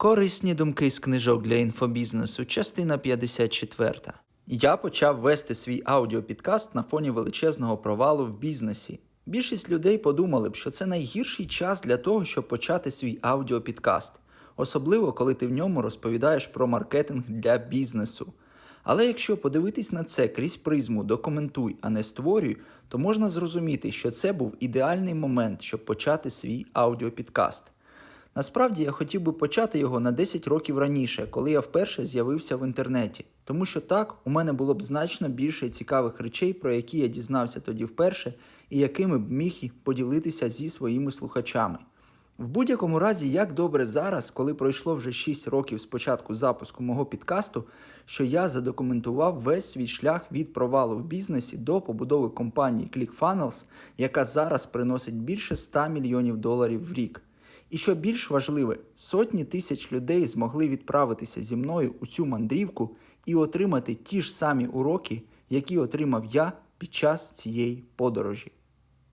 Корисні думки з книжок для інфобізнесу, частина 54. Я почав вести свій аудіопідкаст на фоні величезного провалу в бізнесі. Більшість людей подумали б, що це найгірший час для того, щоб почати свій аудіопідкаст, особливо коли ти в ньому розповідаєш про маркетинг для бізнесу. Але якщо подивитись на це крізь призму документуй, а не створюй, то можна зрозуміти, що це був ідеальний момент, щоб почати свій аудіопідкаст. Насправді я хотів би почати його на 10 років раніше, коли я вперше з'явився в інтернеті, тому що так у мене було б значно більше цікавих речей, про які я дізнався тоді вперше, і якими б міг поділитися зі своїми слухачами. В будь-якому разі, як добре зараз, коли пройшло вже 6 років з початку запуску мого підкасту, що я задокументував весь свій шлях від провалу в бізнесі до побудови компанії ClickFunnels, яка зараз приносить більше 100 мільйонів доларів в рік. І що більш важливе, сотні тисяч людей змогли відправитися зі мною у цю мандрівку і отримати ті ж самі уроки, які отримав я під час цієї подорожі.